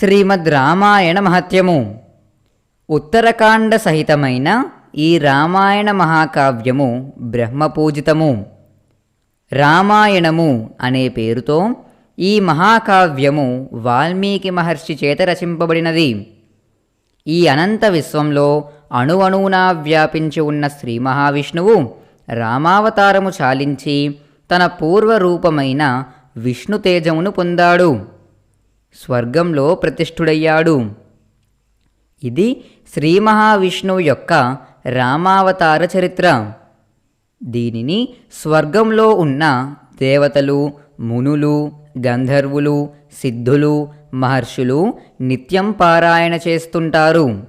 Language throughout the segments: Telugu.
శ్రీమద్ రామాయణ మహత్యము. ఉత్తరకాండ సహితమైన ఈ రామాయణ మహాకావ్యము బ్రహ్మపూజితము. రామాయణము అనే పేరుతో ఈ మహాకావ్యము వాల్మీకి మహర్షి చేత రచింపబడినది. ఈ అనంత విశ్వంలో అణువణువునా వ్యాపించి ఉన్న శ్రీ మహావిష్ణువు రామావతారము చాలించి తన పూర్వరూపమైన విష్ణు తేజమును పొందాడు. స్వర్గంలో ప్రతిష్ఠుడయ్యాడు. ఇది శ్రీ మహావిష్ణువు యొక్క రామావతార చరిత్ర. దీనిని స్వర్గంలో ఉన్న దేవతలు మునులు గంధర్వులు సిద్ధులు మహర్షులు నిత్యం పారాయణ చేస్తుంటారు.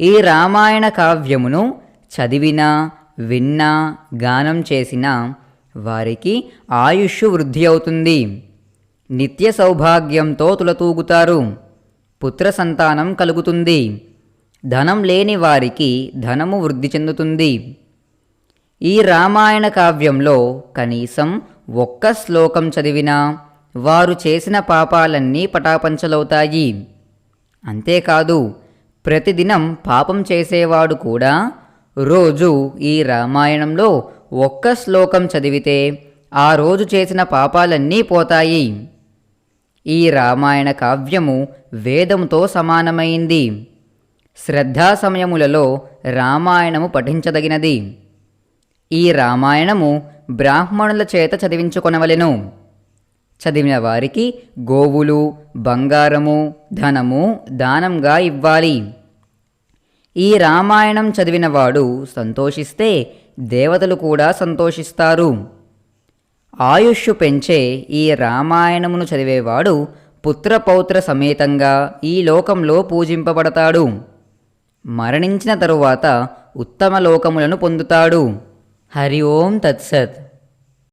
ఈ రామాయణ కావ్యమును చదివినా విన్నా గానం చేసినా వారికి ఆయుష్ వృద్ధి అవుతుంది. నిత్య సౌభాగ్యంతో తులతూగుతారు పుత్ర సంతానం కలుగుతుంది. ధనం లేని వారికి ధనము వృద్ధి చెందుతుంది. ఈ రామాయణ కావ్యంలో కనీసం ఒక్క శ్లోకం చదివినా వారు చేసిన పాపాలన్నీ పటాపంచలవుతాయి. అంతేకాదు ప్రతిదినం పాపం చేసేవాడు కూడా రోజు ఈ రామాయణంలో ఒక్క శ్లోకం చదివితే ఆ రోజు చేసిన పాపాలన్నీ పోతాయి. ఈ రామాయణ కావ్యము వేదంతో సమానమైంది. శ్రద్ధా సమయములలో రామాయణము పఠించదగినది. ఈ రామాయణము బ్రాహ్మణుల చేత చదివించుకొనవలెను. చదివిన వారికి గోవులు బంగారము ధనము దానంగా ఇవ్వాలి. ఈ రామాయణం చదివినవాడు సంతోషిస్తే దేవతలు కూడా సంతోషిస్తారు. ఆయుష్ పెంచే ఈ రామాయణమును చదివేవాడు పుత్రపౌత్ర సమేతంగా ఈ లోకంలో పూజింపబడతాడు. మరణించిన తరువాత ఉత్తమ లోకములను పొందుతాడు. హరి ఓం తత్సత్.